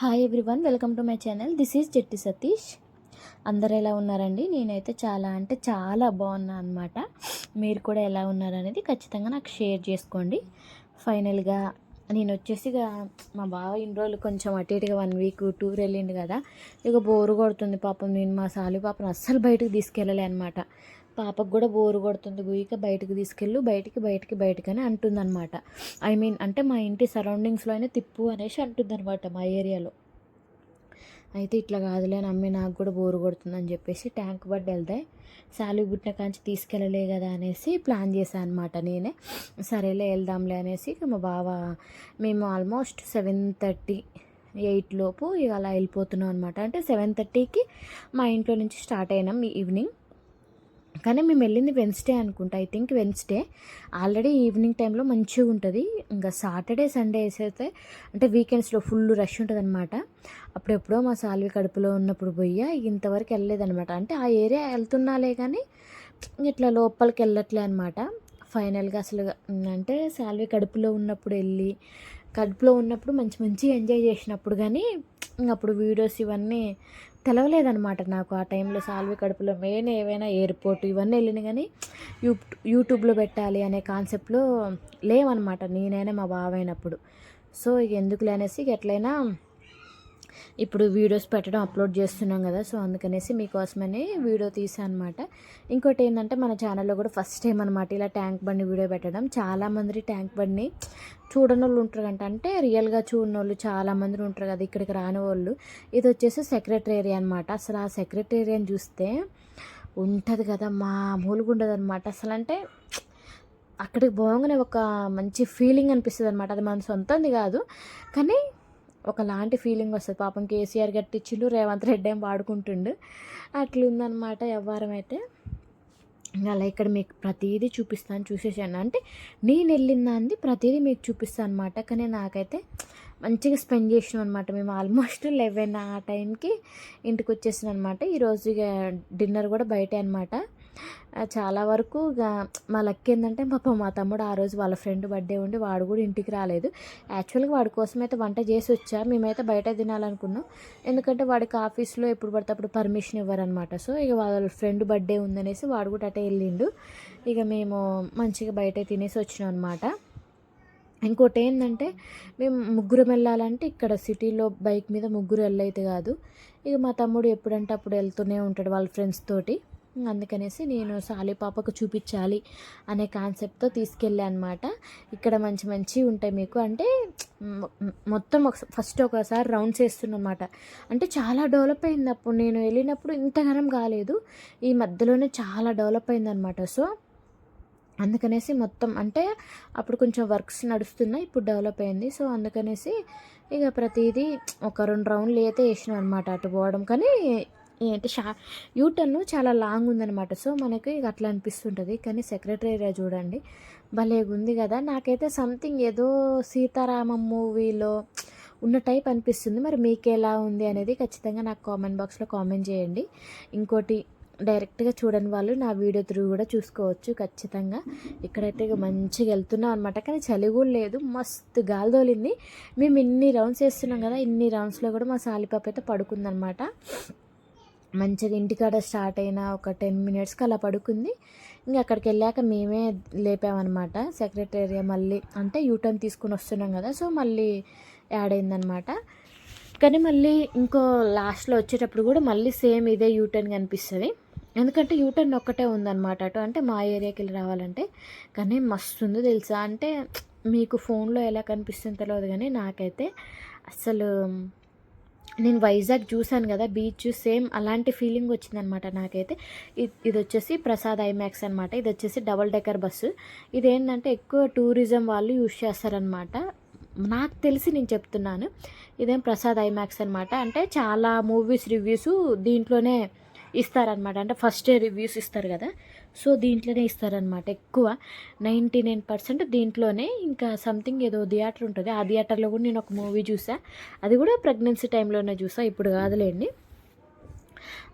Hi everyone welcome to my channel this is Jetti Satish అందరు ఎలా ఉన్నారండి? నేనైతే చాలా అంటే చాలా బాగున్నా అనమాట మీరు కూడా ఎలా ఉన్నారనేది ఖచ్చితంగా నాకు షేర్ చేసుకోండి. ఫైనల్గా నేను వచ్చేసి ఇక మా బావ ఇన్ని రోజులు కొంచెం అటు ఇటుగా వన్ వీక్ టూర్ వెళ్ళిండు కదా. ఇక బోరు కొడుతుంది పాపం. నేను మా సాలి పాపను అస్సలు బయటకు తీసుకెళ్ళలే అనమాట పాపకు కూడా బోరు కొడుతుంది. గుయ్యక బయటకు తీసుకెళ్ళు బయటికి బయటికి బయటికి అని అంటుందన్నమాట. ఐ మీన్ అంటే మా ఇంటి సరౌండింగ్స్లో అయినా తిప్పు అనేసి అంటుందన్నమాట మా ఏరియాలో. అయితే ఇట్లా కాదులే నమ్మి నాకు కూడా బోరు కొడుతుందని చెప్పేసి ట్యాంక్ బడ్డ వెళ్తే శాలీ పుట్టిన కాంచి తీసుకెళ్ళలే కదా అనేసి ప్లాన్ చేశాను అనమాట నేనే. సరేలే వెళ్దాంలే అనేసి ఇక మా బావ మేము ఆల్మోస్ట్ సెవెన్ థర్టీ ఎయిట్ లోపు ఇక అలా వెళ్ళిపోతున్నాం అనమాట అంటే సెవెన్ థర్టీకి మా ఇంట్లో నుంచి స్టార్ట్ అయినాం ఈవినింగ్. కానీ మేము వెళ్ళింది వెన్స్డే అనుకుంటా. I think Wednesday already evening టైంలో మంచిగా ఉంటుంది. ఇంకా సాటర్డే సండే అయితే అంటే వీకెండ్స్లో ఫుల్ రష్ ఉంటుంది అనమాట అప్పుడెప్పుడో మా సాల్వి కడుపులో ఉన్నప్పుడు పోయా ఇంతవరకు వెళ్ళలేదనమాట అంటే ఆ ఏరియా వెళ్తున్నాలే కానీ ఇట్లా లోపలికి వెళ్ళట్లే అనమాట ఫైనల్గా అసలు అంటే సాల్వి కడుపులో ఉన్నప్పుడు వెళ్ళి కడుపులో ఉన్నప్పుడు మంచి మంచి ఎంజాయ్ చేసినప్పుడు కానీ అప్పుడు వీడియోస్ ఇవన్నీ తెలవలేదనమాట నాకు ఆ టైంలో సాల్వి కడుపులో మెయిన్ ఏవైనా ఎయిర్పోర్ట్ ఇవన్నీ వెళ్ళిన కానీ యూ యూట్యూబ్లో పెట్టాలి అనే కాన్సెప్ట్లో లేవనమాట నేనైనా మా బావైనప్పుడు. సో ఇక ఎందుకులే అనేసి ఎట్లయినా ఇప్పుడు వీడియోస్ పెట్టడం అప్లోడ్ చేస్తున్నాం కదా సో అందుకనేసి మీకోసమని వీడియో తీసాను అనమాట ఇంకోటి ఏంటంటే మన ఛానల్లో కూడా ఫస్ట్ టైం అనమాట ఇలా ట్యాంక్ బండి వీడియో పెట్టడం. చాలామంది ట్యాంక్ బండిని చూడని వాళ్ళు ఉంటారు కంట అంటే రియల్గా చూడని వాళ్ళు చాలామంది ఉంటారు కదా ఇక్కడికి రాని వాళ్ళు ఇది వచ్చేసి సెక్రటరీ అనమాట అసలు ఆ సెక్రటేరియన్ చూస్తే ఉంటుంది కదా మామూలుగా ఉండదు అనమాట అసలు అంటే అక్కడికి పోగానే ఒక మంచి ఫీలింగ్ అనిపిస్తుంది అనమాట అది మన సొంతంది కాదు. కానీ ఒకలాంటి ఫీలింగ్ వస్తుంది. పాపం కేసీఆర్ గట్టిచ్చిండు రేవంత్ రెడ్డి ఏం వాడుకుంటుండు. అట్లుందనమాట వ్యవహారం అయితే. అలా ఇక్కడ మీకు ప్రతిదీ చూపిస్తాను చూసేసాను అంటే నేను వెళ్ళిన అంది ప్రతిదీ మీకు చూపిస్తాను అనమాట కానీ నాకైతే మంచిగా స్పెండ్ చేసినాం అనమాట మేము ఆల్మోస్ట్ లెవెన్ ఆ టైంకి ఇంటికి వచ్చేసాను అనమాట ఈరోజు ఇక డిన్నర్ కూడా బయటే అనమాట చాలా వరకు ఇక మా లక్ ఏంటంటే పాపం మా తమ్ముడు ఆ రోజు వాళ్ళ ఫ్రెండ్ బర్త్డే ఉండి వాడు కూడా ఇంటికి రాలేదు. యాక్చువల్గా వాడి కోసం అయితే వంట చేసి వచ్చా. మేమైతే బయట తినాలనుకున్నాం. ఎందుకంటే వాడికి ఆఫీస్లో ఎప్పుడు పడితే అప్పుడు పర్మిషన్ ఇవ్వరనమాట సో ఇక వాళ్ళ ఫ్రెండ్ బర్త్డే ఉందనేసి వాడు కూడా అటే వెళ్ళిండు. ఇక మేము మంచిగా బయట తినేసి వచ్చినాం అనమాట ఇంకోటి ఏంటంటే మేము ముగ్గురం వెళ్ళాలంటే ఇక్కడ సిటీలో బైక్ మీద ముగ్గురు వెళ్ళైతే కాదు. ఇక మా తమ్ముడు ఎప్పుడంటే అప్పుడు వెళ్తూనే ఉంటాడు వాళ్ళ ఫ్రెండ్స్ తోటి. అందుకనేసి నేను సాలిపాపకు చూపించాలి అనే కాన్సెప్ట్తో తీసుకెళ్ళా అనమాట ఇక్కడ మంచి మంచి ఉంటాయి మీకు. అంటే మొత్తం ఫస్ట్ ఒకసారి రౌండ్స్ వేస్తున్నమాట అంటే చాలా డెవలప్ అయింది అప్పుడు. నేను వెళ్ళినప్పుడు ఇంతగానం కాలేదు. ఈ మధ్యలోనే చాలా డెవలప్ అయిందనమాట. సో అందుకనేసి మొత్తం అంటే అప్పుడు కొంచెం వర్క్స్ నడుస్తున్నాయి. ఇప్పుడు డెవలప్ అయింది. సో అందుకనేసి ఇక ప్రతిదీ ఒక రెండు రౌండ్లు అయితే వేసినాం అనమాట అటు పోవడం. కానీ ఏంటి షా యూటర్న్ చాలా లాంగ్ ఉందనమాట సో మనకి అట్లా అనిపిస్తుంటుంది. కానీ సెక్రటరీ చూడండి. భలే ఉంది కదా. నాకైతే సంథింగ్ ఏదో సీతారామం మూవీలో ఉన్న టైప్ అనిపిస్తుంది. మరి మీకు ఎలా ఉంది అనేది ఖచ్చితంగా నాకు కామెంట్ బాక్స్లో కామెంట్ చేయండి. ఇంకోటి డైరెక్ట్గా చూడని వాళ్ళు నా వీడియో త్రూ కూడా చూసుకోవచ్చు ఖచ్చితంగా. ఇక్కడైతే ఇక మంచిగా వెళ్తున్నాం అనమాట కానీ చలి కూడా లేదు. మస్తు గాలి తోలింది. మేము ఇన్ని రౌండ్స్ వేస్తున్నాం కదా. ఇన్ని రౌండ్స్లో కూడా మా సాలిపాప అయితే పడుకుందనమాట మంచిగా ఇంటికాడ స్టార్ట్ అయిన ఒక టెన్ మినిట్స్కి అలా పడుకుంది. ఇంకా అక్కడికి వెళ్ళాక మేమే లేపామన్నమాట. సెక్రటేరియా మళ్ళీ అంటే యూటర్న్ తీసుకుని వస్తున్నాం కదా సో మళ్ళీ యాడ్ అయిందనమాట కానీ మళ్ళీ ఇంకో లాస్ట్లో వచ్చేటప్పుడు కూడా మళ్ళీ సేమ్ ఇదే యూటర్న్ కనిపిస్తుంది. ఎందుకంటే యూటర్న్ ఒక్కటే ఉందన్నమాట అటు. అంటే మా ఏరియాకి వెళ్ళి రావాలంటే కానీ మస్తు ఉంది తెలుసా? అంటే మీకు ఫోన్లో ఎలా కనిపిస్తుందో తెలియదు కానీ నాకైతే అసలు నేను వైజాగ్ చూశాను కదా బీచ్ సేమ్ అలాంటి ఫీలింగ్ వచ్చిందనమాట నాకైతే. ఇది వచ్చేసి ప్రసాద్ ఐమాక్స్ అనమాట ఇది వచ్చేసి డబల్ డెక్కర్ బస్సు. ఇదేంటంటే ఎక్కువ టూరిజం వాళ్ళు యూజ్ చేస్తారనమాట నాకు తెలిసి నేను చెప్తున్నాను. ఇదేం ప్రసాద్ ఐమాక్స్ అనమాట అంటే చాలా మూవీస్ రివ్యూస్ దీంట్లోనే ఇస్తారనమాట అంటే ఫస్ట్ రివ్యూస్ ఇస్తారు కదా. సో దీంట్లోనే ఇస్తారనమాట ఎక్కువ. నైంటీ నైన్ పర్సెంట్ దీంట్లోనే ఇంకా సంథింగ్ ఏదో థియేటర్ ఉంటుంది. ఆ థియేటర్లో కూడా నేను ఒక మూవీ చూసా. అది కూడా ప్రెగ్నెన్సీ టైంలోనే చూసా. ఇప్పుడు కాదులేండి.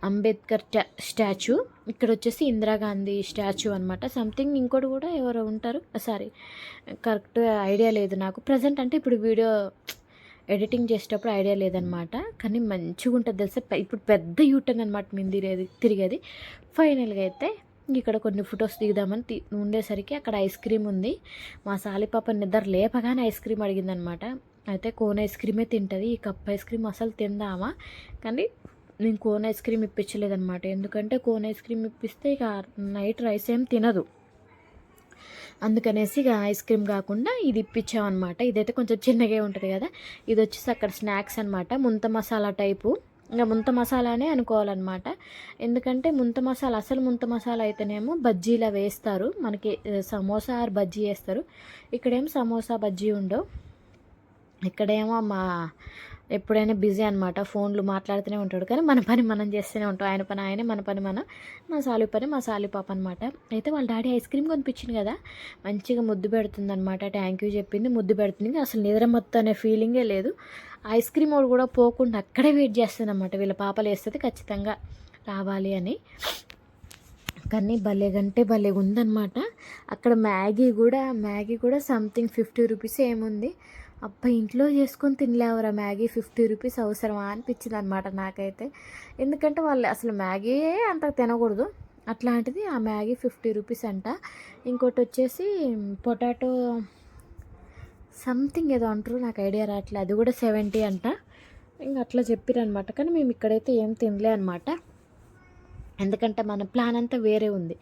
అంబేద్కర్ స్టాచ్యూ ఇక్కడ వచ్చేసి ఇందిరాగాంధీ స్టాచ్యూ అనమాట సంథింగ్ ఇంకోటి కూడా ఎవరో ఉంటారు. సారీ కరెక్ట్ ఐడియా లేదు నాకు. ప్రజెంట్ అంటే ఇప్పుడు వీడియో ఎడిటింగ్ చేసేటప్పుడు ఐడియా లేదనమాట. కానీ మంచిగా ఉంటుంది తెలుసా ఇప్పుడు పెద్ద యూటర్న్ అనమాట మేము తిరిగేది. తిరిగేది ఫైనల్గా అయితే ఇక్కడ కొన్ని ఫొటోస్ దిగుదామని తీ ఉండేసరికి అక్కడ ఐస్ క్రీమ్ ఉంది. మా సాలిపాప నిద్ర లేపగానే ఐస్ క్రీమ్ అడిగిందనమాట. అయితే కోన్ ఐస్ క్రీమే తింటుంది ఈ కప్ ఐస్ క్రీమ్ అసలు తిందామా? కానీ నేను కోన్ ఐస్ క్రీమ్ ఇప్పించలేదనమాట. ఎందుకంటే కోన్ ఐస్ క్రీమ్ ఇప్పిస్తే ఇక నైట్ రైస్ ఏం తినదు. అందుకనేసి ఇక ఐస్ క్రీమ్ కాకుండా ఇది ఇప్పించామన్నమాట ఇదైతే కొంచెం చిన్నగా ఉంటుంది కదా. ఇది వచ్చేసి అక్కడ స్నాక్స్ అనమాట ముంత మసాలా టైపు. ఇంకా ముంత మసాలానే అనుకోవాలన్నమాట. ఎందుకంటే ముంత మసాలా అసలు ముంత మసాలా అయితేనేమో బజ్జీలా వేస్తారు. మనకి సమోసా ఆర్ బజ్జీ వేస్తారు. ఇక్కడేం సమోసా బజ్జీ ఉండవు. ఇక్కడేమో మా ఎప్పుడైనా బిజీ అనమాట ఫోన్లు మాట్లాడుతూనే ఉంటాడు. కానీ మన పని మనం చేస్తూనే ఉంటాం. ఆయన పని ఆయనే మన పని మనం మా సాలి పని మా సాలి పాప అనమాట అయితే వాళ్ళ డాడీ ఐస్ క్రీమ్ కొనిపించింది కదా? మంచిగా ముద్దు పెడుతుంది అనమాట థ్యాంక్ యూ చెప్పింది. ముద్దు పెడుతుంది. అసలు నిద్ర మొత్తం అనే ఫీలింగే లేదు. ఐస్ క్రీమ్ వాడు కూడా పోకుండా అక్కడే వెయిట్ చేస్తుంది అనమాట వీళ్ళ పాపలు వేస్తుంది ఖచ్చితంగా రావాలి అని. కానీ భలే కంటే భలే ఉందన్నమాట. అక్కడ మ్యాగీ కూడా మ్యాగీ కూడా సంథింగ్ ఫిఫ్టీ రూపీస్ ఏముంది? అబ్బా ఇంట్లో చేసుకొని తినలేవరా మ్యాగీ ఫిఫ్టీ రూపీస్ అవసరమా అనిపించింది అనమాట నాకైతే. ఎందుకంటే వాళ్ళు అసలు మ్యాగీ అంత తినకూడదు. అట్లాంటిది ఆ మ్యాగీ ఫిఫ్టీ రూపీస్ అంట. ఇంకోటి వచ్చేసి పొటాటో సంథింగ్ ఏదో అంటారు నాకు ఐడియా రావట్లేదు. అది కూడా సెవెంటీ అంట. ఇంకా అట్లా చెప్పిరనమాట కానీ మేము ఇక్కడైతే ఏం తినలే అనమాట ఎందుకంటే మన ప్లాన్ అంతా వేరే ఉంది.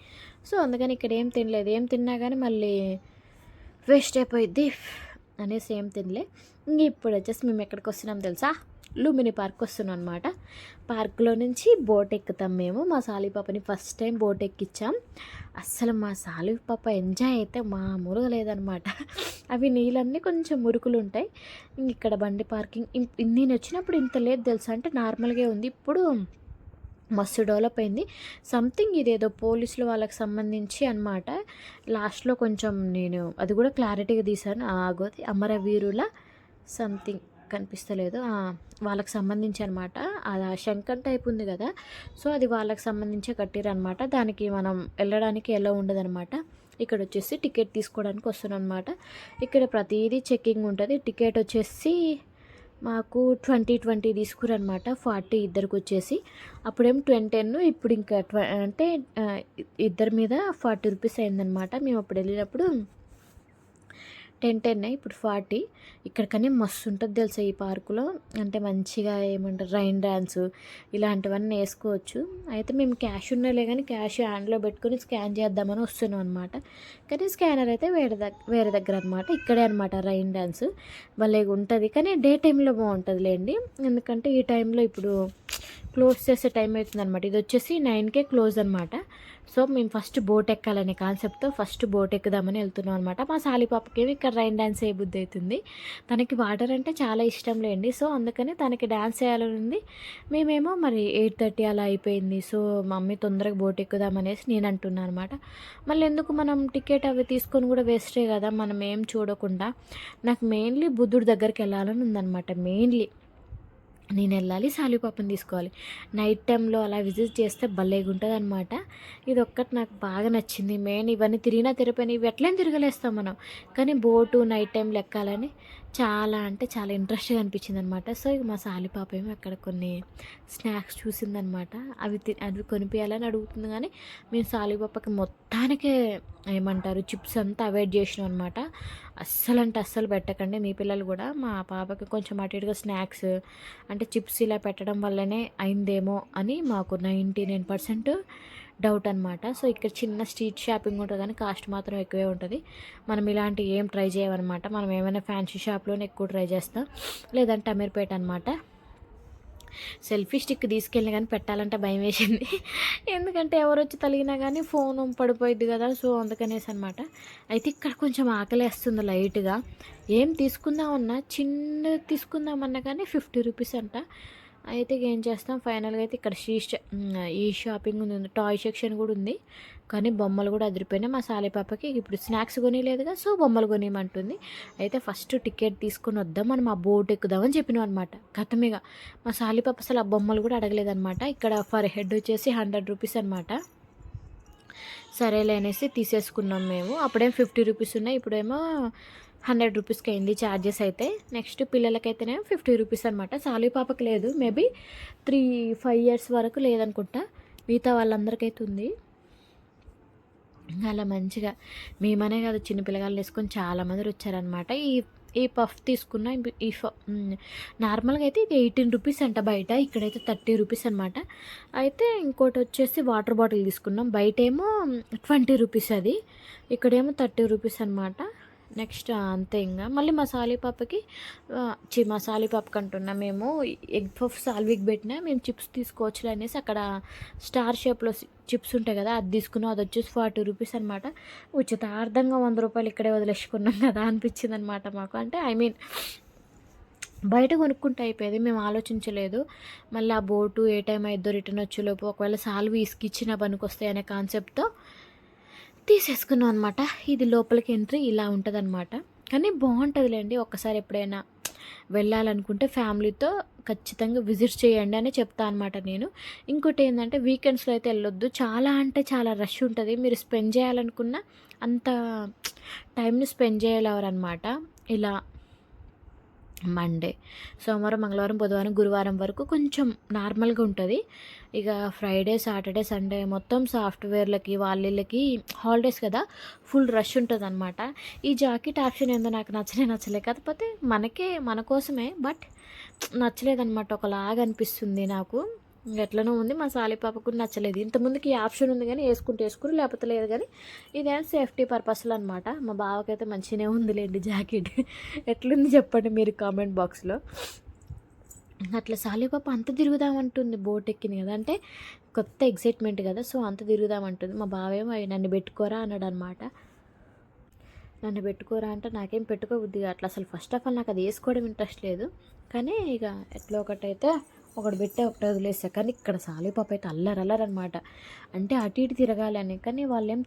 సో అందుకని ఇక్కడ ఏం తినలేదు. ఏం తిన్నా కానీ మళ్ళీ వేస్ట్ అయిపోయిద్ది. అనేసి ఏం తినలే. ఇంక ఇప్పుడు వచ్చేసి మేము ఎక్కడికి వస్తున్నాం తెలుసా? లూమిని పార్క్ వస్తున్నాం అనమాట పార్క్లో నుంచి బోట్ ఎక్కుతాం మేము. మా సాలిపాపని ఫస్ట్ టైం బోట్ ఎక్కించాం అస్సలు మా సాలిపాప ఎంజాయ్ అయితే మామూలుగా లేదనమాట అవి నీళ్ళన్నీ కొంచెం మురుకులు ఉంటాయి. ఇంక ఇక్కడ బండి పార్కింగ్ నేను వచ్చినప్పుడు ఇంత లేదు తెలుసా? అంటే నార్మల్గా ఉంది. ఇప్పుడు మస్తు డెవలప్ అయింది. సంథింగ్ ఇదేదో పోలీసులు వాళ్ళకి సంబంధించి అనమాట లాస్ట్లో కొంచెం నేను అది కూడా క్లారిటీగా తీశాను. ఆగోది అమరవీరుల సంథింగ్ కనిపిస్తలేదు. వాళ్ళకి సంబంధించి అనమాట అది ఆ శంకర్ టైప్ ఉంది కదా. సో అది వాళ్ళకి సంబంధించే కట్టిరనమాట దానికి మనం వెళ్ళడానికి ఎలా ఉండదనమాట ఇక్కడ వచ్చేసి టికెట్ తీసుకోవడానికి వస్తున్నాను అనమాట ఇక్కడ ప్రతిదీ చెక్కింగ్ ఉంటుంది. టికెట్ వచ్చేసి మాకు ట్వంటీ ట్వంటీ తీసుకురనమాట ఫార్టీ ఇద్దరికి వచ్చేసి అప్పుడేం ట్వంటీ టెన్ ఇప్పుడు ఇంకా ట్వ అంటే ఇద్దరి మీద ఫార్టీ రూపీస్ అయిందనమాట మేము అప్పుడు వెళ్ళినప్పుడు టెన్ టెన్ ఇప్పుడు ఫార్టీ. ఇక్కడికనే మస్తు ఉంటుంది తెలుసా ఈ పార్కులో? అంటే మంచిగా ఏమంటారు రైన్ డ్యాన్స్ ఇలాంటివన్నీ వేసుకోవచ్చు. అయితే మేము క్యాష్ ఉన్నలే కానీ క్యాష్ హ్యాండ్లో పెట్టుకొని స్కాన్ చేద్దామని వస్తున్నాం అనమాట కానీ స్కానర్ అయితే వేరే దగ్గర వేరే దగ్గర అనమాట ఇక్కడే అనమాట రైన్ డ్యాన్స్ భలే ఉంటుంది. కానీ డే టైంలో బాగుంటుంది లేండి ఎందుకంటే ఈ టైంలో ఇప్పుడు క్లోజ్ చేసే టైం అవుతుంది అనమాట ఇది వచ్చేసి నైన్కే క్లోజ్ అనమాట సో మేము ఫస్ట్ బోట్ ఎక్కాలనే కాన్సెప్ట్తో ఫస్ట్ బోట్ ఎక్కుదామని వెళ్తున్నాం అనమాట మా సాలి ఇక్కడ రైన్ డ్యాన్స్ ఏ బుద్ధి అవుతుంది తనకి వాటర్ అంటే చాలా ఇష్టం లేండి. సో అందుకని తనకి డ్యాన్స్ చేయాలని ఉంది మేమేమో మరి ఎయిట్ థర్టీ అలా అయిపోయింది. సో మమ్మీ తొందరగా బోట్ ఎక్కుదామనేసి నేను అంటున్నాను అనమాట మళ్ళీ ఎందుకు మనం టికెట్ అవి తీసుకొని కూడా వేస్టే కదా. మనం ఏం చూడకుండా. నాకు మెయిన్లీ బుద్ధుడి దగ్గరికి వెళ్ళాలని ఉందన్నమాట. మెయిన్లీ నేను వెళ్ళాలి సాలిపాపని తీసుకోవాలి. నైట్ టైంలో అలా విజిట్ చేస్తే భలేగా ఉంటుంది అనమాట ఇది ఒక్కటి నాకు బాగా నచ్చింది. మెయిన్ ఇవన్నీ తిరిగినా తిరిగిపోయినా ఇవి ఎట్లయినా తిరగలేస్తాం మనం. కానీ బోటు నైట్ టైంలో ఎక్కాలని చాలా అంటే చాలా ఇంట్రెస్ట్గా అనిపించింది అనమాట సో ఇక మా సాలిపాప ఏమో అక్కడ కొన్ని స్నాక్స్ చూసిందనమాట. అవి తి అవి కొనిపించాలని అడుగుతుంది కానీ మేము సాలిపాపకి మొత్తానికే ఏమంటారు చిప్స్ అంతా అవాయిడ్ చేసినాం అనమాట అస్సలు అంటే అస్సలు పెట్టకండి. మీ పిల్లలు కూడా మా పాపకి కొంచెం అటు ఇటుగా స్నాక్స్ అంటే చిప్స్ ఇలా పెట్టడం వల్లనే అయిందేమో అని మాకు నైంటీ నైన్ పర్సెంట్ డౌట్ అనమాట సో ఇక్కడ చిన్న స్ట్రీట్ షాపింగ్ ఉంటుంది కానీ కాస్ట్ మాత్రం ఎక్కువే ఉంటుంది. మనం ఇలాంటి ఏం ట్రై చేయమన్నమాట మనం ఏమైనా ఫ్యాన్సీ షాప్లోనే ఎక్కువ ట్రై చేస్తాం. లేదంటే అమీర్పేట అనమాట సెల్ఫీ స్టిక్ తీసుకెళ్ళిన కానీ పెట్టాలంటే భయం వేసింది. ఎందుకంటే ఎవరు వచ్చి తలిగినా కానీ ఫోన్ పడిపోయింది కదా. సో అందుకనేసి అనమాట అయితే ఇక్కడ కొంచెం ఆకలేస్తుంది లైట్గా. ఏం తీసుకుందామన్నా చిన్న తీసుకుందామన్నా కానీ ఫిఫ్టీ రూపీస్ అంట. అయితే ఏం చేస్తాం ఫైనల్గా అయితే ఇక్కడ షీ ఈ షాపింగ్ ఉంది టాయ్ సెక్షన్ కూడా ఉంది. కానీ బొమ్మలు కూడా అదిరిపోయినాయి. మా సాలి పాపకి ఇప్పుడు స్నాక్స్ కొనిలేదుగా సో బొమ్మలు కొనియమంటుంది. అయితే ఫస్ట్ టికెట్ తీసుకొని వద్దాం మనం ఆ బోట్ ఎక్కుదామని చెప్పినాం అనమాట గతమేగా మా సాలి పాప అసలు ఆ బొమ్మలు కూడా అడగలేదనమాట ఇక్కడ ఫర్ హెడ్ వచ్చేసి హండ్రెడ్ రూపీస్ అనమాట సరేలే అనేసి తీసేసుకున్నాం మేము. అప్పుడేం ఫిఫ్టీ రూపీస్ ఉన్నాయి. ఇప్పుడేమో హండ్రెడ్ రూపీస్కి అయింది ఛార్జెస్ అయితే. నెక్స్ట్ పిల్లలకైతేనే ఫిఫ్టీ రూపీస్ అనమాట సాలి పాపకి లేదు. మేబీ త్రీ ఫైవ్ ఇయర్స్ వరకు లేదనుకుంటా. మిగతా వాళ్ళందరికైతే ఉంది. అలా మంచిగా మేమనే కాదు చిన్న పిల్లగాళ్ళు వేసుకొని చాలామంది వచ్చారనమాట ఈ ఈ పఫ్ తీసుకున్న ఈ నార్మల్గా అయితే ఇది ఎయిటీన్ రూపీస్ అంట బయట. ఇక్కడైతే థర్టీ రూపీస్ అనమాట అయితే ఇంకోటి వచ్చేసి వాటర్ బాటిల్ తీసుకున్నాం. బయట ఏమో ట్వంటీ రూపీస్ అది. ఇక్కడేమో థర్టీ రూపీస్ అనమాట నెక్స్ట్ అంతే ఇంకా. మళ్ళీ మసాలీ పాపకి చి మసాలీ పాపకి అంటున్నా మేము ఎగ్ పఫ్ సాల్విక్ పెట్టినా మేము చిప్స్ తీసుకోవచ్చు అనేసి అక్కడ స్టార్ షేప్లో చిప్స్ ఉంటాయి కదా అది తీసుకున్నాం. అది వచ్చేసి ఫార్టీ రూపీస్ అనమాట ఉచితార్థంగా వంద రూపాయలు ఇక్కడే వదిలేసుకున్నాం కదా అనిపించింది అనమాట మాకు. అంటే ఐ మీన్ బయట కొనుక్కుంటే అయిపోయేది మేము ఆలోచించలేదు. మళ్ళీ ఆ బోటు ఏ టైం అయిద్దో రిటర్న్ వచ్చేలోపు ఒకవేళ సాల్వ్ ఇసుకిచ్చిన పనికి వస్తాయి అనే కాన్సెప్ట్తో తీసేసుకున్నాం అనమాట ఇది లోపలికి ఎంట్రీ ఇలా ఉంటుంది అనమాట కానీ బాగుంటుందిలేండి. ఒక్కసారి ఎప్పుడైనా వెళ్ళాలనుకుంటే ఫ్యామిలీతో ఖచ్చితంగా విజిట్ చేయండి అని చెప్తా అనమాట నేను. ఇంకోటి ఏంటంటే వీకెండ్స్లో అయితే వెళ్ళొద్దు. చాలా అంటే చాలా రష్ ఉంటుంది. మీరు స్పెండ్ చేయాలనుకున్న అంత టైంని స్పెండ్ చేయలేవరనమాట ఇలా మండే సోమవారం మంగళవారం బుధవారం గురువారం వరకు కొంచెం నార్మల్గా ఉంటుంది. ఇక ఫ్రైడే సాటర్డే సండే మొత్తం సాఫ్ట్వేర్లకి వాళ్ళకి హాలిడేస్ కదా ఫుల్ రష్ ఉంటుంది అనమాట ఈ జాకెట్ ఆప్షన్ ఏందో నాకు నచ్చలే నచ్చలే. కాకపోతే మనకే మన కోసమే బట్ నచ్చలేదన్నమాట. ఒకలాగా అనిపిస్తుంది నాకు. ఎట్లనో ఉంది. మా సాలిపాపకు నచ్చలేదు. ఇంతకుముందుకి ఆప్షన్ ఉంది కానీ వేసుకుంటే వేసుకుని లేకపోతే లేదు కానీ ఇదేం సేఫ్టీ పర్పస్లో అనమాట మా బావకైతే మంచిగానే ఉందిలేండి జాకెట్. ఎట్లుంది చెప్పండి మీరు కామెంట్ బాక్స్లో. అట్లా సాలిపాప అంత తిరుగుదామంటుంది బోట్ ఎక్కింది కదా. అంటే కొత్త ఎగ్జైట్మెంట్ కదా సో అంత తిరుగుదామంటుంది. మా బావేమో నన్ను పెట్టుకోరా అన్నాడు అనమాట నన్ను పెట్టుకోరా అంటే నాకేం పెట్టుకోబుద్ది అట్లా అసలు ఫస్ట్ ఆఫ్ ఆల్ నాకు అది వేసుకోవడం ఇంట్రెస్ట్ లేదు. కానీ ఇక ఎట్లా ఒకటైతే ఒకటి పెట్టే ఒకటి వదిలేసా. కానీ ఇక్కడ సాలిపాప అయితే అనమాట అంటే అటు ఇటు తిరగాలని కానీ వాళ్ళు ఏం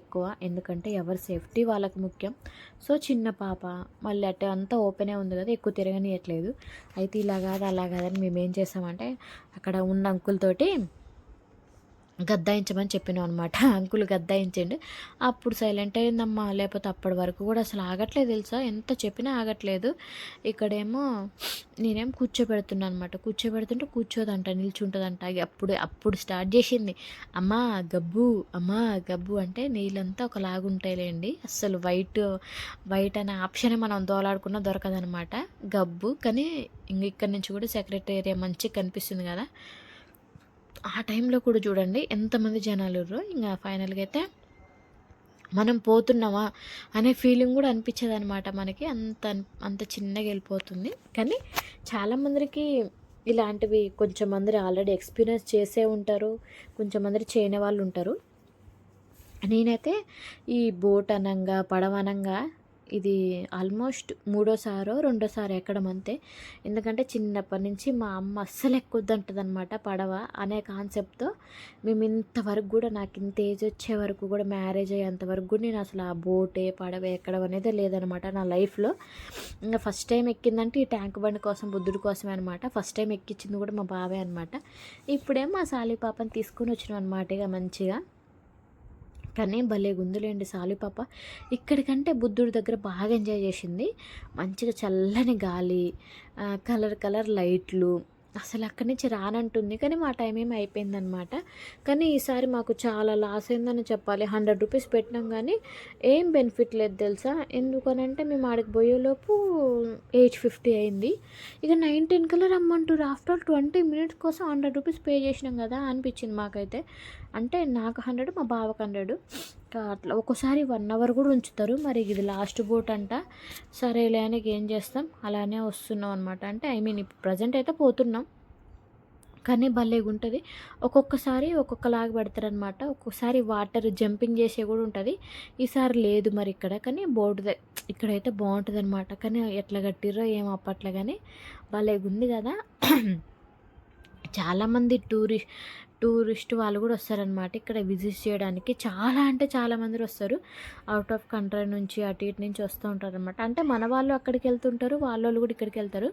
ఎక్కువ. ఎందుకంటే ఎవరి సేఫ్టీ వాళ్ళకి ముఖ్యం. సో చిన్న పాప మళ్ళీ అటు అంతా ఓపెనే ఉంది కదా ఎక్కువ తిరగనియట్లేదు. అయితే ఇలా కాదు అలా కాదని మేము ఏం చేసామంటే అక్కడ ఉన్న అంకుల్తోటి గద్దాయించమని చెప్పినాం అనమాట అంకులు గద్దాయించండి. అప్పుడు సైలెంట్ అయిందమ్మా లేకపోతే అప్పటి వరకు కూడా అసలు ఆగట్లేదు తెలుసా? ఎంత చెప్పినా ఆగట్లేదు. ఇక్కడేమో నేనేం కూర్చోబెడుతున్నా అనమాట కూర్చోబెడుతుంటే కూర్చోదంట నిల్చుంటుందంట. అప్పుడు అప్పుడు స్టార్ట్ చేసింది. అమ్మా గబ్బు అమ్మా గబ్బు అంటే నీళ్ళంతా ఒకలాగుంటాయిలేండి. అసలు వైట్ వైట్ అనే ఆప్షన్ మనం దోలాడుకున్నా దొరకదనమాట గబ్బు కానీ ఇంక ఇక్కడి నుంచి కూడా సెక్రటేరియా మంచిగా కనిపిస్తుంది కదా. ఆ టైంలో కూడా చూడండి ఎంతమంది జనాలు ఇంకా ఫైనల్గా అయితే మనం పోతున్నామా అనే ఫీలింగ్ కూడా అనిపించదు అనమాట మనకి. అంత అంత చిన్నగా వెళ్ళిపోతుంది. కానీ చాలామందికి ఇలాంటివి కొంచెం మంది ఆల్రెడీ ఎక్స్పీరియన్స్ చేసే ఉంటారు కొంచెం మంది చేయని వాళ్ళు ఉంటారు. నేనైతే ఈ బోట్ అనంగా పడవ అనంగా ఇది ఆల్మోస్ట్ మూడోసారో రెండోసారి ఎక్కడం అంతే ఎందుకంటే చిన్నప్పటి నుంచి మా అమ్మ అస్సలు ఎక్కొద్దంటుంది అనమాట పడవ అనే కాన్సెప్ట్తో మేము ఇంతవరకు కూడా నాకు ఇంత ఏజ్ వచ్చే వరకు కూడా మ్యారేజ్ అయ్యేంత వరకు కూడా నేను అసలు ఆ బోటే పడవ ఎక్కడం అనేది లేదనమాట నా లైఫ్లో. ఇంకా ఫస్ట్ టైం ఎక్కిందంటే ఈ ట్యాంక్ బండి కోసం బుద్ధుడి కోసమే అనమాట ఫస్ట్ టైం ఎక్కించింది కూడా మా బాబాయ్ అనమాట ఇప్పుడేం మా సాలి పాపని తీసుకుని వచ్చినాం అనమాట ఇక మంచిగా. కానీ భలే గుందులేండి సాలిపాప ఇక్కడికంటే బుద్ధుడి దగ్గర బాగా ఎంజాయ్ చేసింది. మంచిగా చల్లని గాలి కలర్ కలర్ లైట్లు. అసలు అక్కడి నుంచి రానంటుంది. కానీ మా టైం ఏమి అయిపోయిందనమాట. కానీ ఈసారి మాకు చాలా లాస్ అయిందని చెప్పాలి. హండ్రెడ్ రూపీస్ పెట్టినాం కానీ ఏం బెనిఫిట్ లేదు తెలుసా? ఎందుకనంటే మేము ఆడికి పోయేలోపు ఎయిట్ ఫిఫ్టీ అయింది. ఇక నైన్టీన్ కలర్ రమ్మంటారు ఆఫ్టర్ ట్వంటీ మినిట్స్ కోసం హండ్రెడ్ రూపీస్ పే చేసినాం కదా అనిపించింది మాకైతే. అంటే నాకు హండ్రెడ్ మా బావకు హండ్రెడ్. అట్లా ఒక్కోసారి వన్ అవర్ కూడా ఉంచుతారు. మరి ఇది లాస్ట్ బోట్ అంట. సరేలే అని ఏం చేస్తాం? అలానే వస్తున్నాం అనమాట అంటే ఐ మీన్ ఇప్పుడు ప్రజెంట్ అయితే పోతున్నాం. కానీ భలేగా ఉంటుంది ఒక్కొక్కసారి ఒక్కొక్కలాగా పెడతారనమాట ఒక్కొక్కసారి వాటర్ జంపింగ్ చేసే కూడా ఉంటుంది. ఈసారి లేదు మరి ఇక్కడ. కానీ బోర్డు ఇక్కడైతే బాగుంటుంది అనమాట కానీ ఎట్లా కట్టిర్రో ఏమో అప్పట్లో కానీ భలేగా ఉంది కదా. చాలామంది టూరిస్ట్ టూరిస్ట్ వాళ్ళు కూడా వస్తారనమాట ఇక్కడ విజిట్ చేయడానికి. చాలా అంటే చాలామంది వస్తారు. అవుట్ ఆఫ్ కంట్రీ నుంచి అటు ఇటు నుంచి వస్తూ ఉంటారనమాట అంటే మన వాళ్ళు అక్కడికి వెళ్తుంటారు వాళ్ళు కూడా ఇక్కడికి వెళ్తారు.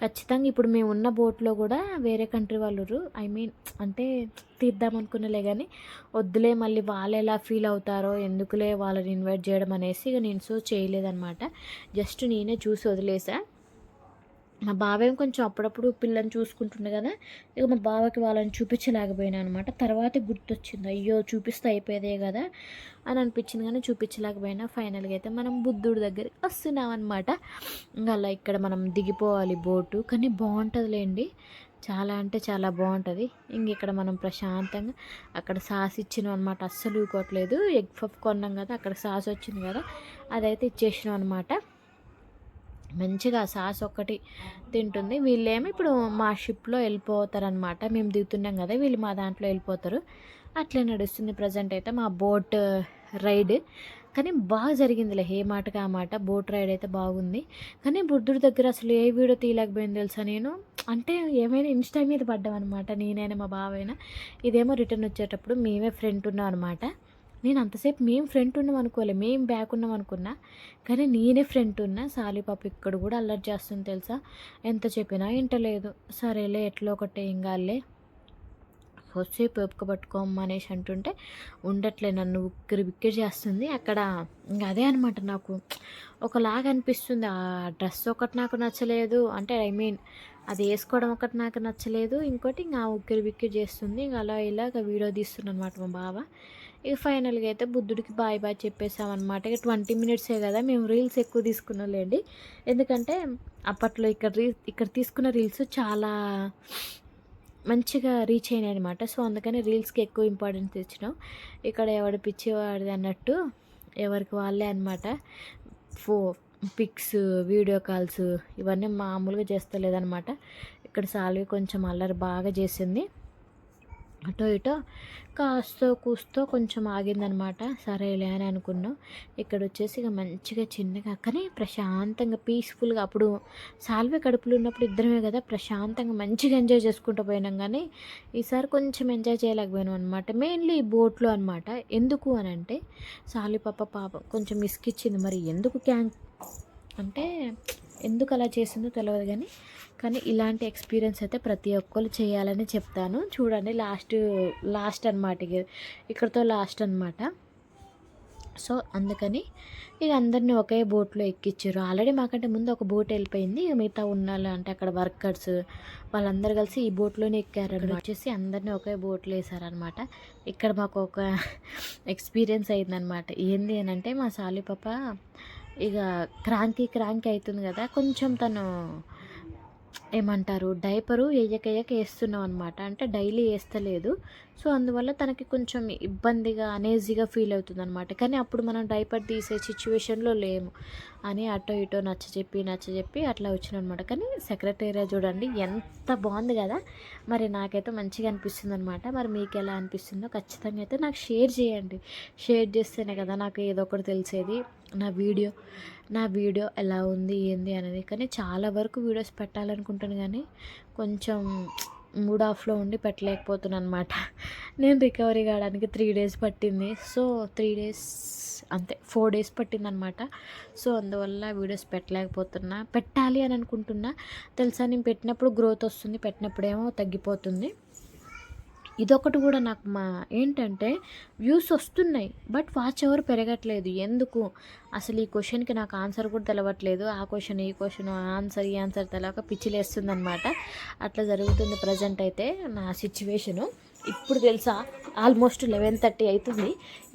ఖచ్చితంగా ఇప్పుడు మేము ఉన్న బోట్లో కూడా వేరే కంట్రీ వాళ్ళు ఐ మీన్ అంటే తీద్దాం అనుకునేలే కానీ వద్దులే మళ్ళీ వాళ్ళు ఎలా ఫీల్ అవుతారో ఎందుకులే వాళ్ళని ఇన్వైట్ చేయడం అనేసి ఇక నేను సో చేయలేదనమాట జస్ట్ నేనే చూసి వదిలేసా. మా బాబాయ్ కొంచెం అప్పుడప్పుడు పిల్లని చూసుకుంటుండే కదా ఇక మా బావకి వాళ్ళని చూపించలేకపోయినా అనమాట తర్వాత గుర్తొచ్చింది అయ్యో చూపిస్తే అయిపోయేదే కదా అని అనిపించింది కానీ చూపించలేకపోయినా. ఫైనల్గా అయితే మనం బుద్ధుడి దగ్గరికి వస్తున్నాం అనమాట ఇంకా అలా ఇక్కడ మనం దిగిపోవాలి బోటు కానీ బాగుంటుందిలేండి. చాలా అంటే చాలా బాగుంటుంది. ఇంక ఇక్కడ మనం ప్రశాంతంగా అక్కడ సాస్ ఇచ్చినాం అనమాట అస్సలు ఊకోవట్లేదు. ఎగ్ పఫ్ కొన్నాం కదా అక్కడ సాస్ వచ్చింది కదా అదైతే ఇచ్చేసినాం అనమాట మంచిగా సాస్ ఒక్కటి తింటుంది. వీళ్ళేమో ఇప్పుడు మా షిప్లో వెళ్ళిపోతారనమాట మేము దిగుతున్నాం కదా వీళ్ళు మా దాంట్లో వెళ్ళిపోతారు. అట్లే నడుస్తుంది ప్రజెంట్ అయితే మా బోట్ రైడ్. కానీ బాగా జరిగిందిలే ఏ మాటగా ఆ మాట. బోట్ రైడ్ అయితే బాగుంది. కానీ బుద్ధుడి దగ్గర అసలు ఏ వీడియో తీయలేకపోయింది తెలుసా నేను? అంటే ఏమైనా ఇన్స్టా మీద పడ్డాం అనమాట నేనైనా మా బావైనా. ఇదేమో రిటర్న్ వచ్చేటప్పుడు మేమే ఫ్రెండ్ ఉన్నాం అనమాట నేను అంతసేపు మేము ఫ్రెండ్ ఉన్నాం అనుకోలే మేము బ్యాక్ ఉన్నాం అనుకున్నా. కానీ నేనే ఫ్రెండ్ ఉన్నా సాలిపాప ఇక్కడ కూడా అల్లరి చేస్తుంది తెలుసా? ఎంత చెప్పినా వింటలేదు. సరేలే ఎట్లా ఒకటే ఇంగాలే కాలే కొద్దిసేపు ఓపిక అనేసి అంటుంటే ఉండట్లే నన్ను ఉక్కిరి బిక్కిరి చేస్తుంది. అక్కడ ఇంకా అదే అనమాట నాకు. ఒకలాగా అనిపిస్తుంది. ఆ డ్రెస్ ఒకటి నాకు నచ్చలేదు. అంటే ఐ మీన్ అది వేసుకోవడం ఒకటి నాకు నచ్చలేదు. ఇంకోటి ఇంకా ఉక్కిరి బిక్కిరి చేస్తుంది. ఇంకా అలా ఇలాగ వీడియో తీస్తున్నాను అనమాట మా బావ. ఇక ఫైనల్గా అయితే బుద్ధుడికి బాయ్ బాయ్ చెప్పేసామన్నమాట ఇక ట్వంటీ మినిట్సే కదా మేము రీల్స్ ఎక్కువ తీసుకున్నాంలేండి ఎందుకంటే అప్పట్లో ఇక్కడ రీ ఇక్కడ తీసుకున్న రీల్స్ చాలా మంచిగా రీచ్ అయినాయి అనమాట సో అందుకని రీల్స్కి ఎక్కువ ఇంపార్టెన్స్ ఇచ్చినాం ఇక్కడ ఎవడు పిచ్చివాడిది అన్నట్టు ఎవరికి వాళ్ళే అనమాట ఫో పిక్స్ వీడియో కాల్స్ ఇవన్నీ మామూలుగా చేస్తలేదనమాట ఇక్కడ సాల్వి కొంచెం అల్లరి బాగా చేసింది. అటో ఇటో కాస్తో కూస్తో కొంచెం ఆగిందనమాట. సరేలే అని అనుకున్నాం. ఇక్కడ వచ్చేసి ఇక మంచిగా చిన్నగా కానీ ప్రశాంతంగా పీస్ఫుల్గా అప్పుడు సాల్వే కడుపులు ఉన్నప్పుడు ఇద్దరమే కదా ప్రశాంతంగా మంచిగా ఎంజాయ్ చేసుకుంటూ పోయినాం కానీ ఈసారి కొంచెం ఎంజాయ్ చేయలేకపోయినాం అనమాట. మెయిన్లీ బోట్లో అనమాట. ఎందుకు అని అంటే సాల్వి పాప పాప కొంచెం మిస్కిచ్చింది మరి ఎందుకు క్యాంక్ అంటే ఎందుకు అలా చేసిందో తెలియదు కానీ కానీ ఇలాంటి ఎక్స్పీరియన్స్ అయితే ప్రతి ఒక్కరు చేయాలని చెప్తాను. చూడండి లాస్ట్ లాస్ట్ అనమాట ఇక్కడతో లాస్ట్ అనమాట సో అందుకని ఇక అందరినీ ఒకే బోట్లో ఎక్కించారు ఆల్రెడీ మాకంటే ముందు ఒక బోట్ వెళ్ళిపోయింది. మిగతా ఉన్నాళ్ళు అంటే అక్కడ వర్కర్స్ వాళ్ళందరూ కలిసి ఈ బోట్లోనే ఎక్కారు. వచ్చేసి అందరినీ ఒకే బోట్లో వేసారనమాట ఇక్కడ మాకు ఒక ఎక్స్పీరియన్స్ అయిందనమాట ఏంది అని అంటే మా సాలి పాప ఇక క్రాంతి క్రాంతి అవుతుంది కదా కొంచెం తను ఏమంటారు డైపరు వేయకయ్యక వేస్తున్నాం అనమాట అంటే డైలీ వేస్తలేదు సో అందువల్ల తనకి కొంచెం ఇబ్బందిగా అనేజీగా ఫీల్ అవుతుంది అనమాట కానీ అప్పుడు మనం డైపర్ తీసే సిచ్యువేషన్లో లేము. అని అటో ఇటో నచ్చ చెప్పి నచ్చ చెప్పి అట్లా వచ్చిన అనమాట కానీ సెక్రటేరియా చూడండి ఎంత బాగుంది కదా. మరి నాకైతే మంచిగా అనిపిస్తుంది అనమాట మరి మీకు ఎలా అనిపిస్తుందో ఖచ్చితంగా అయితే నాకు షేర్ చేయండి. షేర్ చేస్తేనే కదా నాకు ఏదో ఒకటి తెలిసేది. నా వీడియో నా వీడియో ఎలా ఉంది ఏంది అనేది. కానీ చాలా వరకు వీడియోస్ పెట్టాలనుకుంటాను కానీ కొంచెం మూడ్ ఆఫ్లో ఉండి పెట్టలేకపోతున్నాను అనమాట నేను రికవరీ కావడానికి త్రీ డేస్ పట్టింది. సో త్రీ డేస్ అంతే ఫోర్ డేస్ పట్టిందనమాట సో అందువల్ల వీడియోస్ పెట్టలేకపోతున్నా. పెట్టాలి అని అనుకుంటున్నా. తెలుసా నేను పెట్టినప్పుడు గ్రోత్ వస్తుంది పెట్టినప్పుడేమో తగ్గిపోతుంది. ఇదొకటి కూడా నాకు మా ఏంటంటే వ్యూస్ వస్తున్నాయి బట్ వాచ్ ఎవరు పెరగట్లేదు. ఎందుకు? అసలు ఈ క్వశ్చన్కి నాకు ఆన్సర్ కూడా తెలవట్లేదు. ఆ క్వశ్చన్ ఈ క్వశ్చన్ ఆన్సర్ ఈ ఆన్సర్ తెలవక పిచ్చిలేస్తుంది అనమాట అట్లా జరుగుతుంది ప్రజెంట్ అయితే నా సిచ్యువేషను. ఇప్పుడు తెలుసా ఆల్మోస్ట్ లెవెన్ థర్టీ అవుతుంది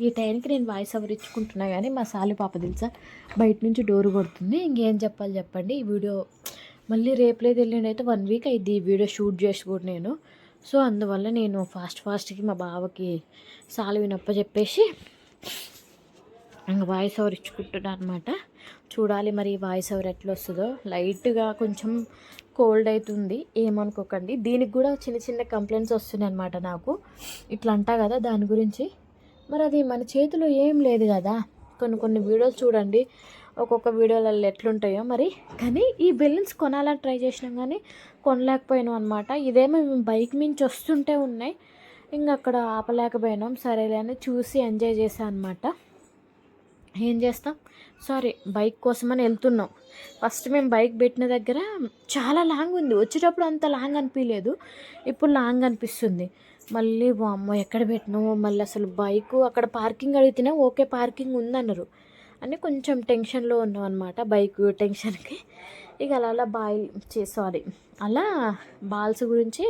ఈ టైంకి నేను వాయిస్ ఓవర్ ఇచ్చుకుంటున్నా కానీ మా సాలి పాప తెలుసా బయట నుంచి డోర్ కొడుతుంది. ఇంకేం చెప్పాలి చెప్పండి. ఈ వీడియో మళ్ళీ రేపు లేదు అయితే వన్ వీక్ అయింది ఈ వీడియో షూట్ చేసి కూడా నేను. సో అందువల్ల నేను ఫాస్ట్ ఫాస్ట్కి మా బావకి సాలు వినప్ప చెప్పేసి ఇంకా వాయిస్ ఓవర్ ఇచ్చుకుంటున్నా అనమాట చూడాలి మరి వాయిస్ ఓవర్ ఎట్లా వస్తుందో లైట్గా కొంచెం కోల్డ్ అవుతుంది ఏమనుకోకండి. దీనికి కూడా చిన్న చిన్న కంప్లైంట్స్ వస్తున్నాయి అనమాట నాకు. ఇట్లా అంటా కదా దాని గురించి. మరి అది మన చేతిలో ఏం లేదు కదా. కొన్ని కొన్ని వీడియోస్ చూడండి. ఒక్కొక్క వీడియోలలో ఎట్లుంటాయో మరి. కానీ ఈ బెలూన్స్ కొనాలని ట్రై చేసినాం కానీ కొనలేకపోయినాం అనమాట ఇదేమో మేము బైక్ మించి వస్తుంటే ఉన్నాయి. ఇంకా అక్కడ ఆపలేకపోయినాం. సరేలే అని చూసి ఎంజాయ్ చేసాం అనమాట ఏం చేస్తాం? సారీ బైక్ కోసమని వెళ్తున్నాం. ఫస్ట్ మేము బైక్ పెట్టిన దగ్గర చాలా లాంగ్ ఉంది. వచ్చేటప్పుడు అంత లాంగ్ అనిపించలేదు ఇప్పుడు లాంగ్ అనిపిస్తుంది. మళ్ళీ బామ్మ ఎక్కడ పెట్టినాము మళ్ళీ అసలు బైక్ అక్కడ పార్కింగ్ అడిగితేనే ఓకే పార్కింగ్ ఉందన్నారు. అని కొంచెం టెన్షన్లో ఉన్నాం అనమాట బైక్ టెన్షన్కి. ఇక అలా అలా బాయ్ సారీ అలా బాల్స్ గురించి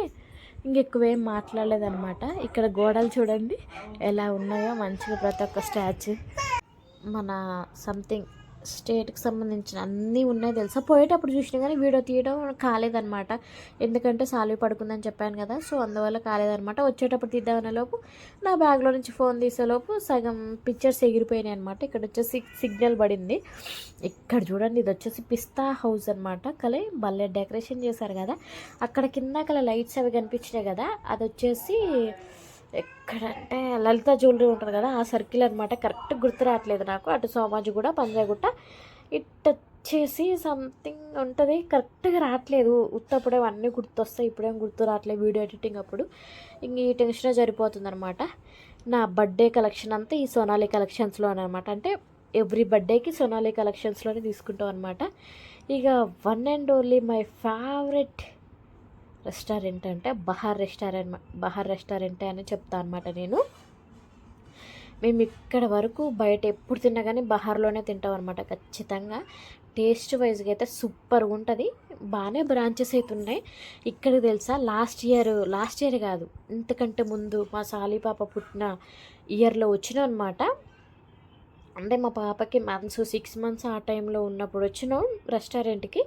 ఇంకెక్కువేం మాట్లాడలేదనమాట ఇక్కడ గోడలు చూడండి ఎలా ఉన్నాయో మంచిగా ప్రతి ఒక్క స్టాచ్యూ. మన సంథింగ్ స్టేట్కి సంబంధించిన అన్నీ ఉన్నాయి తెలుసా? పోయేటప్పుడు చూసినా కానీ వీడియో తీయడం కాలేదనమాట ఎందుకంటే సాల్వి పడుకుందని చెప్పాను కదా సో అందువల్ల కాలేదనమాట వచ్చేటప్పుడు తీద్దామనే లోపు నా బ్యాగ్లో నుంచి ఫోన్ తీసేలోపు సగం పిక్చర్స్ ఎగిరిపోయినాయి అనమాట ఇక్కడ వచ్చేసి సిగ్నల్ పడింది. ఇక్కడ చూడండి ఇది వచ్చేసి పిస్తా హౌస్ అనమాట కలే భలే డెకరేషన్ చేశారు కదా. అక్కడ కింద కల లైట్స్ అవి కనిపించినాయి కదా. అది వచ్చేసి ఎక్కడంటే లలిత జ్యువెలరీ ఉంటుంది కదా ఆ సర్కిల్ అనమాట కరెక్ట్ గుర్తు రావట్లేదు నాకు. అటు సోమాజిగూడ పంజాగుట్ట ఇట్ వచ్చేసి సంథింగ్ ఉంటుంది. కరెక్ట్గా రావట్లేదు. ఉత్తప్పుడే అన్నీ గుర్తొస్తాయి. ఇప్పుడేం గుర్తు రావట్లేదు వీడియో ఎడిటింగ్ అప్పుడు. ఇంక ఈ టెన్షన్ సరిపోతుంది అనమాట నా బర్త్డే కలెక్షన్ అంతా ఈ సోనాలి కలెక్షన్స్లో అనమాట అంటే ఎవ్రీ బర్త్డేకి సోనాలి కలెక్షన్స్లోనే తీసుకుంటాం అనమాట ఇక one and only my favourite restaurant అంటే బహార్ రెస్టారెంట్ బహార్ రెస్టారెంట్ అని చెప్తా అనమాట నేను. మేము ఇక్కడ వరకు బయట ఎప్పుడు తిన్నా కానీ బహార్లోనే తింటాం అనమాట ఖచ్చితంగా. టేస్ట్ వైజ్గా అయితే సూపర్గా ఉంటుంది. బాగానే బ్రాంచెస్ అయితే ఉన్నాయి. ఇక్కడ తెలుసా లాస్ట్ ఇయర్ లాస్ట్ ఇయర్ కాదు ఇంతకంటే ముందు మా సాలి పాప పుట్టిన ఇయర్లో వచ్చిన అనమాట అంటే మా పాపకి మంత్స్ సిక్స్ మంత్స్ ఆ టైంలో ఉన్నప్పుడు వచ్చినాం రెస్టారెంట్కి.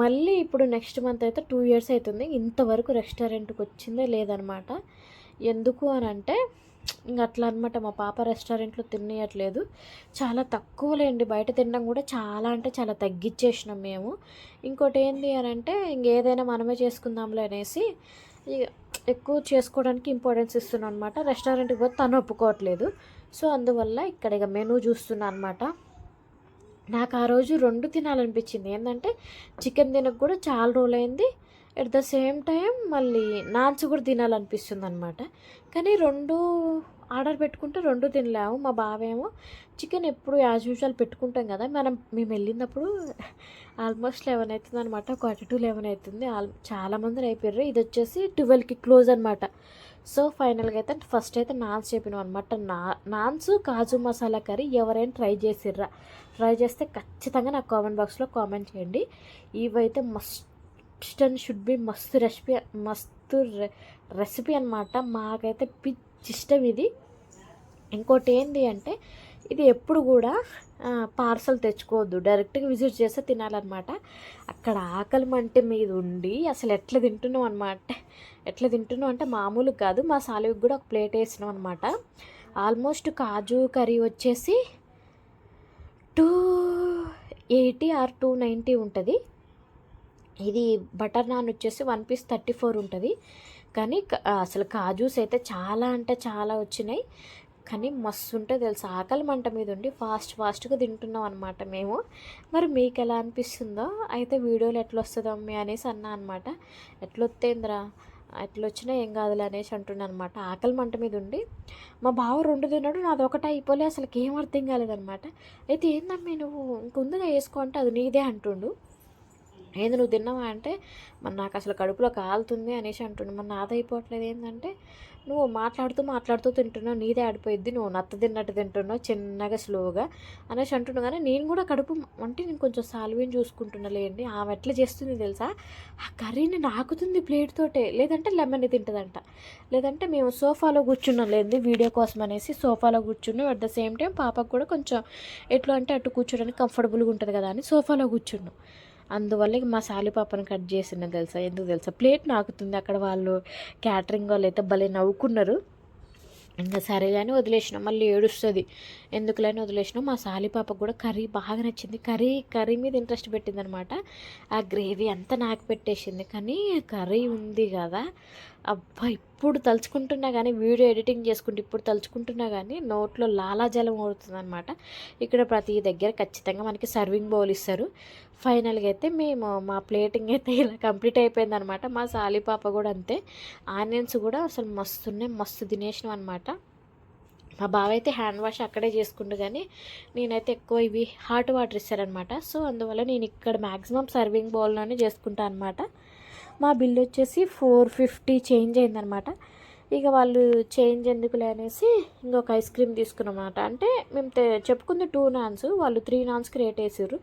మళ్ళీ ఇప్పుడు నెక్స్ట్ మంత్ అయితే టూ ఇయర్స్ అవుతుంది. ఇంతవరకు రెస్టారెంట్కి వచ్చిందే లేదనమాట. ఎందుకు అని అంటే ఇంక అట్లా అనమాట మా పాప రెస్టారెంట్లో తినేయట్లేదు. చాలా తక్కువలేండి. బయట తినడం కూడా చాలా అంటే చాలా తగ్గించేసినాం మేము. ఇంకోటి ఏంటి అని అంటే ఇంకేదైనా మనమే చేసుకుందాంలే అనేసి ఎక్కువ చేసుకోవడానికి ఇంపార్టెన్స్ ఇస్తున్నాం అనమాట రెస్టారెంట్కి పోతే తను ఒప్పుకోవట్లేదు. సో అందువల్ల ఇక్కడ ఇక మెనూ చూస్తున్నా అనమాట నాకు ఆ రోజు రెండు తినాలనిపించింది. ఏంటంటే చికెన్ తినకు కూడా చాలా రోజులైంది. ఎట్ ద సేమ్ టైం మళ్ళీ నాన్స్ కూడా తినాలనిపిస్తుంది అనమాట కానీ రెండు ఆర్డర్ పెట్టుకుంటే రెండు తినలేము. మా బావేమో చికెన్ ఎప్పుడు యాజ్ యూజువల్ పెట్టుకుంటాం కదా మనం మేము వెళ్ళినప్పుడు ఆల్మోస్ట్ లెవెన్ అవుతుంది అనమాట అటు టు లెవెన్ అవుతుంది ఆల్ చాలామంది అయిపోయారు ఇది వచ్చేసి ట్వెల్వ్కి క్లోజ్ అనమాట సో ఫైనల్గా అయితే ఫస్ట్ అయితే నాన్స్ చెప్పినాం అనమాట నా నాన్స్ కాజు మసాలా కర్రీ ఎవరైనా ట్రై చేసిర్రా. ట్రై చేస్తే ఖచ్చితంగా నాకు కామెంట్ బాక్స్లో కామెంట్ చేయండి. ఇవైతే మస్ట్ అండ్ షుడ్ బి మస్తు రెసిపీ మస్తు రెసిపీ అనమాట మాకైతే పిచ్చి ఇష్టం ఇది. ఇంకోటి ఏంటి అంటే ఇది ఎప్పుడు కూడా పార్సల్ తెచ్చుకోవద్దు. డైరెక్ట్గా విజిట్ చేస్తే తినాలన్నమాట. అక్కడ ఆకలి మంటే మీద ఉండి అసలు ఎట్లా తింటున్నాం అనమాట ఎట్లా తింటున్నాం అంటే మామూలు కాదు. మా సాలికి కూడా ఒక ప్లేట్ వేసినాం అనమాట ఆల్మోస్ట్ కాజు కర్రీ వచ్చేసి two eighty or two ninety ఉంటుంది. ఇది బటర్ నాన్ వచ్చేసి వన్ పీస్ థర్టీ ఫోర్ ఉంటుంది. కానీ అసలు కాజూస్ అయితే చాలా అంటే చాలా వచ్చినాయి. కానీ మస్తు ఉంటే తెలుసు? ఆకలి మంట మీద ఉండి ఫాస్ట్ ఫాస్ట్గా తింటున్నాం అనమాట మేము. మరి మీకు ఎలా అనిపిస్తుందో? అయితే వీడియోలు ఎట్లా వస్తుందో అమ్మి అనేసి అన్నా అనమాట ఎట్లొత్తేంద్రా? ఎట్లా వచ్చినా ఏం కాదులే అనేసి అంటున్నాను అనమాట ఆకలి మంట మీద ఉండి మా బావ రెండు తిన్నాడు నాది ఒకటే అయిపోలే అసలు ఏం అర్థం కాలేదనమాట అయితే ఏందమ్మీ నువ్వు? ఇంకొందుగా వేసుకో అంటే అది నీదే అంటుండు. ఏంది నువ్వు తిన్నావా అంటే మరి నాకు అసలు కడుపులో కాలుతుంది అనేసి అంటుండు. మరి నాదైపోవట్లేదు ఏంటంటే నువ్వు మాట్లాడుతూ మాట్లాడుతూ తింటున్నావు నీదే ఆడిపోయిద్ది నువ్వు నత్త తిన్నట్టు తింటున్నావు చిన్నగా స్లోగా అనేసి అంటున్నావు కానీ నేను కూడా కడుపు అంటే నేను కొంచెం సాల్వేని చూసుకుంటున్నా లేండి. ఆమె ఎట్లా చేస్తుంది తెలుసా? ఆ కర్రీని నాకుతుంది ప్లేట్ తోటే. లేదంటే లెమన్ తింటుందంట. లేదంటే మేము సోఫాలో కూర్చున్నాం లేదు వీడియో కోసం అనేసి సోఫాలో కూర్చున్నాం. అట్ ద సేమ్ టైం పాపకు కూడా కొంచెం ఎట్లా అంటే అటు కూర్చోడానికి కంఫర్టబుల్గా ఉంటుంది కదా అని సోఫాలో కూర్చున్నాం. అందువల్ల మా సాలిపాపను కట్ చేసిన తెలుసా? ఎందుకు తెలుసా? ప్లేట్ నాకుతుంది. అక్కడ వాళ్ళు క్యాటరింగ్ వాళ్ళు అయితే భలే నవ్వుకున్నారు. ఇంకా సరే కానీ వదిలేసినాం. మళ్ళీ ఏడుస్తుంది. ఎందుకులని వదిలేసిన. మా సాలిపాపకు కూడా కర్రీ బాగా నచ్చింది. కర్రీ కర్రీ మీద ఇంట్రెస్ట్ పెట్టిందనమాట. ఆ గ్రేవీ అంతా నాకు పెట్టేసింది. కానీ కర్రీ ఉంది కదా. అబ్బా ఇప్పుడు తలుచుకుంటున్నా కానీ వీడియో ఎడిటింగ్ చేసుకుంటే ఇప్పుడు తలుచుకుంటున్నా కానీ నోట్లో లాలాజలం అవుతుంది అనమాట ఇక్కడ ప్రతి దగ్గర ఖచ్చితంగా మనకి సర్వింగ్ బౌల్ ఇస్తారు. ఫైనల్గా అయితే మేము మా ప్లేటింగ్ అయితే ఇలా కంప్లీట్ అయిపోయిందనమాట మా సాలిపాప కూడా అంతే. ఆనియన్స్ కూడా అసలు మస్తు ఉన్నాయి మస్తు తినేసినాం అనమాట మా బావ అయితే హ్యాండ్ వాష్ అక్కడే చేసుకుంటు కానీ నేనైతే ఎక్కువ ఇవి హాట్ వాటర్ ఇస్తారనమాట. సో అందువల్ల నేను ఇక్కడ మ్యాక్సిమం సర్వింగ్ బౌల్లోనే చేసుకుంటాను అనమాట. మా బిల్ వచ్చేసి ఫోర్ ఫిఫ్టీ చేంజ్ అయిందనమాట. ఇక వాళ్ళు చేంజ్ ఎందుకులే అనేసి ఇంకొక ఐస్ క్రీమ్ తీసుకున్నమాట అంటే మేము తె- చెప్పుకుంది టూ నాన్స్ వాళ్ళు త్రీ నాన్స్కి రేట్ వేసారు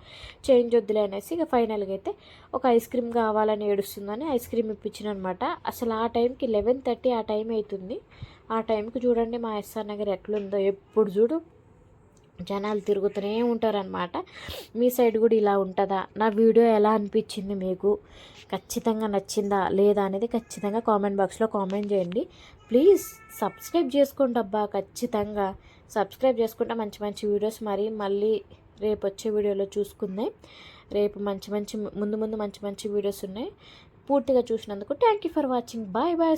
చేంజ్ వద్దులే అనేసి ఇక ఫైనల్గా అయితే ఒక ఐస్ క్రీమ్ కావాలని ఏడుస్తుందని ఐస్ క్రీమ్ ఇప్పించిన అనమాట అసలు ఆ టైంకి లెవెన్ థర్టీ ఆ టైం అవుతుంది ఆ టైంకి చూడండి మా ఎస్ఆర్ నగర్ ఎట్లుందో. ఎప్పుడు చూడు జనాలు తిరుగుతూనే ఉంటారనమాట మీ సైడ్ కూడా ఇలా ఉంటుందా? నా వీడియో ఎలా అనిపించింది మీకు? ఖచ్చితంగా నచ్చిందా లేదా అనేది ఖచ్చితంగా కామెంట్ బాక్స్లో కామెంట్ చేయండి. ప్లీజ్ సబ్స్క్రైబ్ చేసుకోండి అబ్బా ఖచ్చితంగా. సబ్స్క్రైబ్ చేసుకుంటే మంచి మంచి వీడియోస్ మరి మళ్ళీ రేపు వచ్చే వీడియోలో చూసుకుందాం. రేపు మంచి మంచి ముందు ముందు మంచి మంచి వీడియోస్ ఉన్నాయి. పూర్తిగా చూసినందుకు thank you for watching. Bye bye